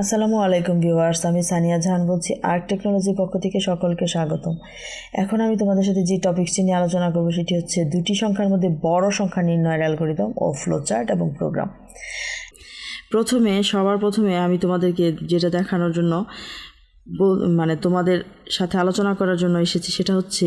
আসসালামু আলাইকুম ভিউয়ার্স, আমি সানিয়া জাহান বলছি আর্ট টেকনোলজির পক্ষ থেকে সকলকে স্বাগতম। এখন আমি তোমাদের সাথে যে টপিকসটি নিয়ে আলোচনা করব সেটি হচ্ছে দুটি সংখ্যার মধ্যে বড় সংখ্যা নির্ণয়ের অ্যালগোরিদম ও ফ্লোচার্ট এবং প্রোগ্রাম প্রথমে, সবার প্রথমে আমি তোমাদেরকে যেটা দেখানোর জন্য মানে তোমাদের সাথে আলোচনা করার জন্য এসেছি, সেটা হচ্ছে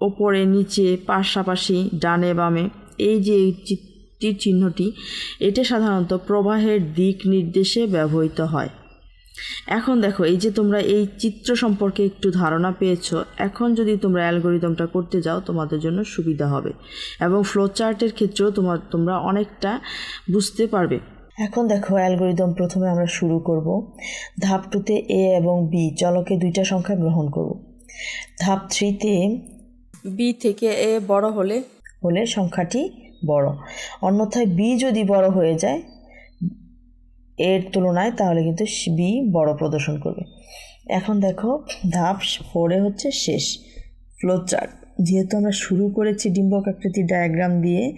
ওপরে, নিচে, পাশাপাশি, ডানে, বামে, এই যে এই চি- তীর চিহ্নটি এটা সাধারণত প্রবাহের দিক নির্দেশে ব্যবহৃত হয়। এখন দেখো, এই যে তোমরা এই চিত্র সম্পর্কে একটু ধারণা পেয়েছ, এখন যদি তোমরা অ্যালগোরিদমটা করতে যাও, তোমাদের জন্য সুবিধা হবে এবং ফ্লো চার্টের ক্ষেত্রেও তোমার তোমরা অনেকটা বুঝতে পারবে। এখন দেখো, অ্যালগোরিদম প্রথমে আমরা শুরু করব। ধাপ টুতে এ এবং বি, চলকে দুইটা সংখ্যা গ্রহণ করব। ধাপ থ্রিতে বি থেকে এ বড় হলে? হলে সংখ্যাটি বড়। অন্যথায় বি যদি বড় হয়ে যায়, এর তুলনায় তাহলে কিন্তু বি বড় প্রদর্শন করবে। এখন দেখো, ধাপ ফোরে হচ্ছে শেষ। ফ্লোচার্ট যেহেতু আমরা শুরু করেছি ডিম্বক আকৃতির ডায়াগ্রাম দিয়ে,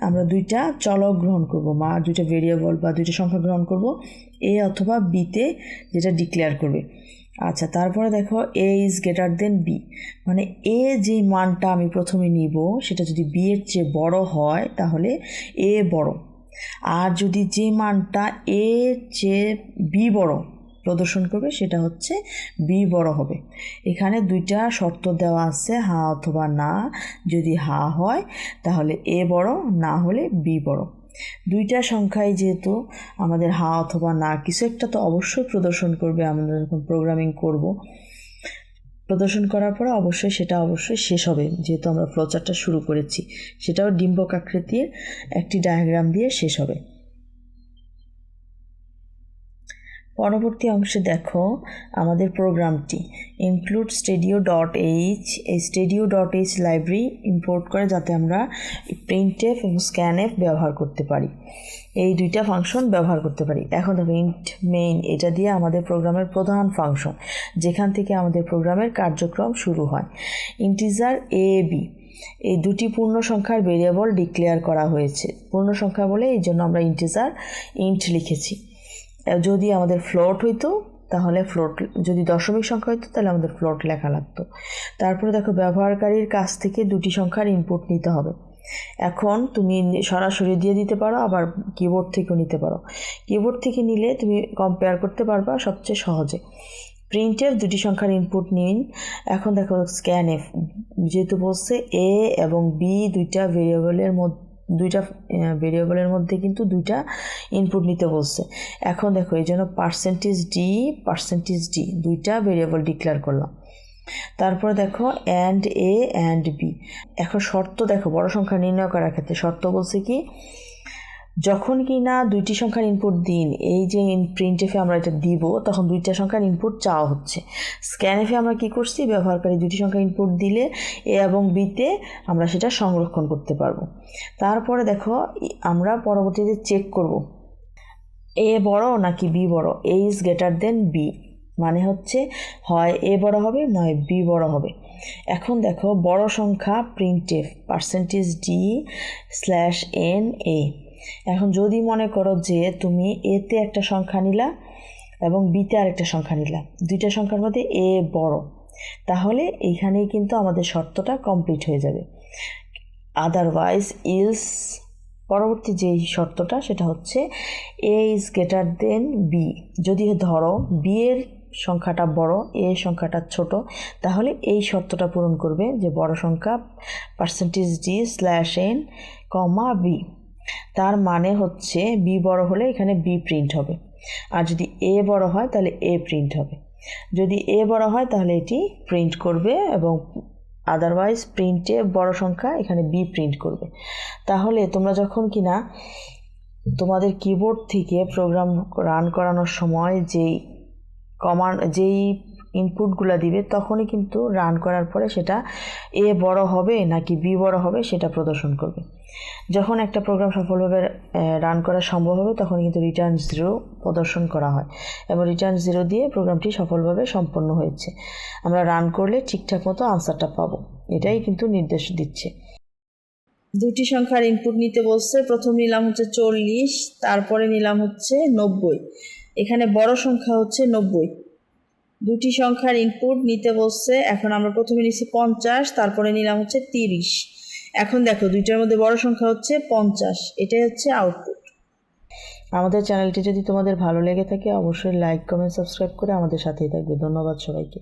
আমরা দুইটা চলক গ্রহণ করব মা দুইটা ভেরিয়েবল বা দুইটা সংখ্যা গ্রহণ করব, এ অথবা বিতে যেটা ডিক্লেয়ার করবে। আচ্ছা তারপরে দেখো A is greater than B মানে এ যে মানটা আমি প্রথমে নিব, সেটা যদি বি এর চেয়ে বড় হয়, তাহলে এ বড়। আর যদি যে মানটা এ চেয়ে বি বড় প্রদর্শন করবে, সেটা হচ্ছে বি বড় হবে। এখানে দুইটা শর্ত দেওয়া আছে, হা অথবা না। যদি হা হয়, তাহলে এ বড়, না হলে বি বড়। দুইটা সংখ্যায় যেহেতু আমাদের হা অথবা না, কিছু একটা তো অবশ্যই প্রদর্শন করবে, আমরা যখন প্রোগ্রামিং করব। প্রদর্শন করার পরে অবশ্যই সেটা অবশ্যই শেষ হবে, যেহেতু আমরা ফ্লোচারটা শুরু করেছি। সেটাও ডিম্বক আকৃতির একটি ডায়াগ্রাম দিয়ে শেষ হবে। পরবর্তী অংশে দেখো আমাদের প্রোগ্রামটি। ইনক্লুড স্টেডিও ডট এইচ এই stdio dot h library import করে যাতে আমরা প্রিন্টএফ এবং স্ক্যানএফ ব্যবহার করতে পারি। এই দুইটা ফাংশন ব্যবহার করতে পারি। এখন দেখো ইন্ট মেইন এটা দিয়ে আমাদের প্রোগ্রামের প্রধান ফাংশন যেখান থেকে আমাদের প্রোগ্রামের কার্যক্রম শুরু হয়। ইন্টিজার এ বি এই দুটি পূর্ণ সংখ্যার ভেরিয়েবল ডিক্লেয়ার করা হয়েছে। পূর্ণ সংখ্যা বলে এই জন্য আমরা ইন্টিজার ইন্ট লিখেছি। যদি আমাদের ফ্লোট হইতো, তাহলে ফ্লোট যদি দশমিক সংখ্যা হইতো, তাহলে আমাদের ফ্লোট লেখা লাগতো। তারপরে দেখো, ব্যবহারকারীর কাছ থেকে দুটি সংখ্যার ইনপুট নিতে হবে। এখন তুমি সরাসরি দিয়ে দিতে পারো, আবার কিবোর্ড থেকেও নিতে পারো। কিবোর্ড থেকে নিলে তুমি কম্পেয়ার করতে পারবা সবচেয়ে সহজে। প্রিন্টের দুটি সংখ্যার ইনপুট নিন। এখন দেখো স্ক্যান এফ যেহেতু বলছে এ এবং বি দুইটা ভেরিয়েবলের মধ্যে দুইটা ভেরিয়েবলের মধ্যে কিন্তু দুইটা ইনপুট নিতে বলছে। এখন দেখো, এই জন্য পার্সেন্টেজ ডি পার্সেন্টেজ ডি দুইটা ভেরিয়েবল ডিক্লেয়ার করলাম। তারপরে দেখো অ্যান্ড এ অ্যান্ড বি এখন শর্ত দেখো, বড় সংখ্যা নির্ণয় করার ক্ষেত্রে শর্ত বলছে কি যখন কি না দুইটি সংখ্যার ইনপুট দিন, এই যে প্রিন্ট এফে আমরা এটা দিব, তখন দুইটা সংখ্যার ইনপুট চাওয়া হচ্ছে। স্ক্যান এফে আমরা কি করছি? ব্যবহারকারী দুটি সংখ্যার ইনপুট দিলে এ এবং বিতে আমরা সেটা সংরক্ষণ করতে পারব। তারপরে দেখো আমরা পরবর্তীতে চেক করব। এ বড় নাকি বি বড়? A is greater than B মানে হচ্ছে, হয় এ বড় হবে, নয় বি বড় হবে। এখন দেখো, বড় সংখ্যা printf percentage d slash n A এখন যদি মনে করো যে তুমি এতে একটা সংখ্যা নিলা এবং বিতে আরেকটা সংখ্যা নিলা, দুইটা সংখ্যার মধ্যে এ বড়, তাহলে এইখানেই কিন্তু আমাদের শর্তটা কমপ্লিট হয়ে যাবে। আদারওয়াইজ ইলস পরবর্তী যেই শর্তটা সেটা হচ্ছে A is greater than B যদি ধরো বি এর সংখ্যাটা বড় এ সংখ্যাটা ছোট, তাহলে এই শর্তটা পূরণ করবে যে বড় সংখ্যা percentage d slash n comma B তার মানে হচ্ছে বি বড় হলে এখানে বি প্রিন্ট হবে। আর যদি এ বড় হয়, তাহলে এ প্রিন্ট হবে। যদি এ বড় হয়, তাহলে এটি প্রিন্ট করবে এবং আদারওয়াইজ প্রিন্টে বড় সংখ্যা এখানে বি প্রিন্ট করবে। তাহলে তোমরা যখন কিনা তোমাদের কিবোর্ড থেকে প্রোগ্রাম রান করানোর সময় যেই কমান্ড যেই ইনপুটগুলো দিবে, তখনই কিন্তু রান করার পরে সেটা এ বড় হবে নাকি বি বড় হবে সেটা প্রদর্শন করবে। যখন একটা প্রোগ্রাম সফলভাবে রান করা সম্ভব হবে তখন কিন্তু রিটার্ন জিরো প্রদর্শন করা হয়। এবং রিটার্ন জিরো দিয়ে প্রোগ্রামটি সফলভাবে সম্পন্ন হয়েছে। আমরা রান করলে ঠিকঠাক মতো আনসারটা পাবো। এটাই কিন্তু নির্দেশ দিচ্ছে। দুটি সংখ্যার ইনপুট নিতে বলছে। প্রথম নিলাম হচ্ছে চল্লিশ, তারপরে নিলাম হচ্ছে নব্বই। এখানে বড় সংখ্যা হচ্ছে নব্বই। দুটি সংখ্যার ইনপুট নিতে বসছে এখন আমরা প্রথমে নিচ্ছি পঞ্চাশ, তারপরে নিলাম হচ্ছে তিরিশ। এখন দেখো, দুইটার মধ্যে বড় সংখ্যা হচ্ছে পঞ্চাশ, এটাই হচ্ছে আউটপুট আমাদের চ্যানেলটি যদি তোমাদের ভালো লেগে থাকে, অবশ্যই লাইক কমেন্ট সাবস্ক্রাইব করে আমাদের সাথেই থাকবে। ধন্যবাদ সবাইকে।